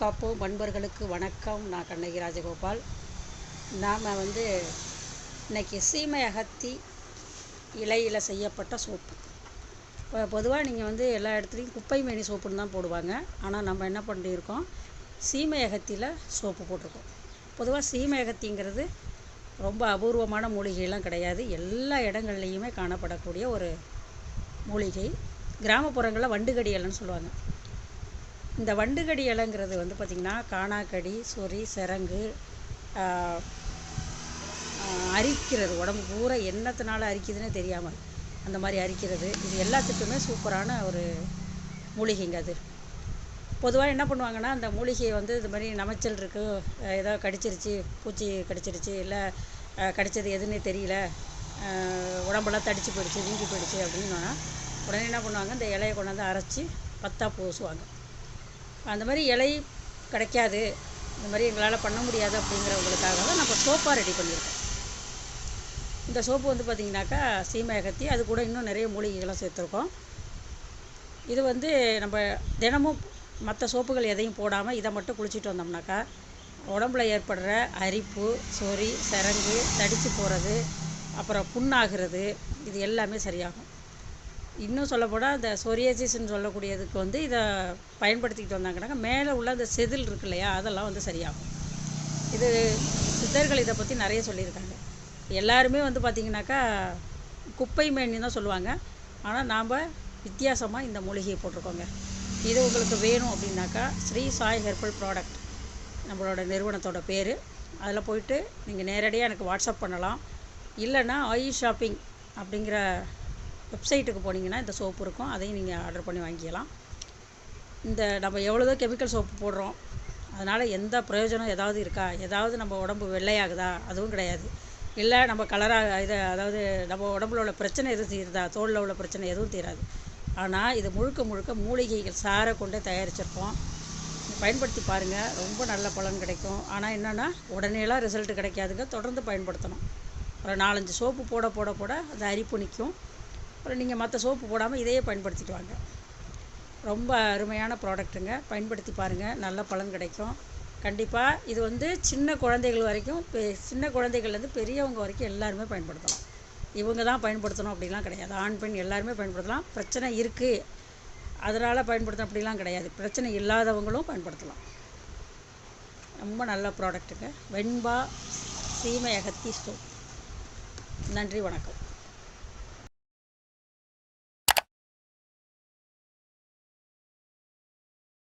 காப்போம் பண்பர்களுக்கு வணக்கம். நான் கண்ணகி ராஜகோபால். நாம் வந்து இன்னைக்கு சீமை அகத்தி இலையில் செய்யப்பட்ட சோப்பு. இப்போ பொதுவாக நீங்கள் வந்து எல்லா இடத்துலையும் குப்பை மேனி சோப்புன்னு தான் போடுவாங்க. ஆனால் நம்ம என்ன பண்ணியிருக்கோம்? சீமை அகத்தியில் சோப்பு போட்டிருக்கோம். பொதுவாக சீமை அகத்திங்கிறது ரொம்ப அபூர்வமான மூலிகைலாம் கிடையாது. எல்லா இடங்கள்லையுமே காணப்படக்கூடிய ஒரு மூலிகை. கிராமப்புறங்களில் வண்டுகடி இலைன்னு சொல்லுவாங்க. இந்த வண்டுகடி இலைங்கிறது வந்து பார்த்திங்கன்னா காணாக்கடி சொறி சிரங்கு அரிக்கிறது. உடம்பு பூரா என்னத்தினால அரிக்குதுன்னே தெரியாமல் அந்த மாதிரி அரிக்கிறது. இது எல்லாத்துக்குமே சூப்பரான ஒரு மூலிகைங்க அது. பொதுவாக என்ன பண்ணுவாங்கன்னா அந்த மூலிகையை வந்து இது மாதிரி நமைச்சல் இருக்குது ஏதோ கடிச்சிருச்சு பூச்சி கடிச்சிருச்சு இல்லை கடிச்சது எதுன்னே தெரியல. உடம்பெல்லாம் தடிச்சு போயிடுச்சு வீங்கி போயிடுச்சு அப்படின்னா உடனே என்ன பண்ணுவாங்க இந்த இலையை கொண்டாந்து அரைச்சி பத்தா பூசுவாங்க. அந்த மாதிரி இலை கிடைக்காது. இந்த மாதிரி எங்களால் பண்ண முடியாது அப்படிங்கிறவங்களுக்காக தான் நம்ம சோப்பாக ரெடி பண்ணியிருக்கோம் இந்த சோப்பு வந்து பார்த்திங்கனாக்கா சீமேகத்தி அது கூட இன்னும் நிறைய மூலிகைகளாக சேர்த்துருக்கோம். இது வந்து நம்ம தினமும் மற்ற சோப்புகள் எதையும் போடாமல் இதை மட்டும் குளிச்சுட்டு வந்தோம்னாக்கா உடம்புல ஏற்படுற அரிப்பு சொறி சிரங்கு தடிச்சு போகிறது அப்புறம் புண்ணாகிறது இது எல்லாமே சரியாகும். இன்னும் சொல்லப்போனால் இந்த சொரியாசிஸ்ன்னு சொல்லக்கூடியதுக்கு வந்து இதை பயன்படுத்திக்கிட்டு வந்தாங்கன்னாக்கா மேலே உள்ள அந்த செதில் இருக்கு இல்லையா அதெல்லாம் வந்து சரியாகும். இது சித்தர்கள் இதை பற்றி நிறைய சொல்லியிருக்காங்க. எல்லாருமே வந்து பார்த்திங்கனாக்கா குப்பை மேனி தான் சொல்லுவாங்க. ஆனால் நாம் வித்தியாசமாக இந்த மூலிகையை போட்டிருக்கோங்க. இது உங்களுக்கு வேணும் அப்படின்னாக்கா ஸ்ரீ சாய் ஹெர்பல் ப்ராடக்ட் நம்மளோட நிறுவனத்தோட பேர். அதில் போயிட்டு நீங்கள் நேரடியாக எனக்கு வாட்ஸ்அப் பண்ணலாம். இல்லைன்னா ஆயி ஷாப்பிங் அப்படிங்கிற வெப்சைட்டுக்கு போனீங்கன்னா இந்த சோப்பு இருக்கும். அதையும் நீங்கள் ஆர்டர் பண்ணி வாங்கிக்கலாம். இந்த நம்ம எவ்வளோதோ கெமிக்கல் சோப்பு போடுறோம். அதனால் எந்த பிரயோஜனம் ஏதாவது இருக்கா? ஏதாவது நம்ம உடம்பு வெள்ளையாகுதா? அதுவும் கிடையாது. இல்லை நம்ம கலராக இதை அதாவது நம்ம உடம்புல உள்ள பிரச்சனை எதுவும் தீருதா? தோலில் உள்ள பிரச்சனை எதுவும் தீராது. ஆனால் இது முழுக்க முழுக்க மூலிகைகள் சாரை கொண்டே தயாரிச்சிருப்போம் பயன்படுத்தி பாருங்கள் ரொம்ப நல்ல பலன் கிடைக்கும். ஆனால் என்னென்னா உடனேலாம் ரிசல்ட் கிடைக்காதுங்க. தொடர்ந்து பயன்படுத்தணும். ஒரு நாலஞ்சு சோப்பு போட போட போட அந்த அரிப்பு நிற்கும் அப்புறம் நீங்கள் மற்ற சோப்பு போடாமல் இதையே பயன்படுத்திட்டு வாங்க. ரொம்ப அருமையான ப்ராடக்ட்டுங்க பயன்படுத்தி பாருங்கள் நல்ல பலன் கிடைக்கும். கண்டிப்பாக இது வந்து சின்ன குழந்தைகள் வரைக்கும் பெ- சின்ன குழந்தைகள்லேருந்து பெரியவங்க வரைக்கும் எல்லாருமே பயன்படுத்தலாம். இவங்க தான் பயன்படுத்தணும் அப்படிலாம் கிடையாது. ஆண் பெண் எல்லாருமே பயன்படுத்தலாம். பிரச்சனை இருக்குது அதனால் பயன்படுத்தணும் அப்படிலாம் கிடையாது. பிரச்சனை இல்லாதவங்களும் பயன்படுத்தலாம். ரொம்ப நல்ல ப்ராடக்ட்டுங்க வெண்பா சீமை அகத்தி ஸ்டோப் நன்றி வணக்கம்.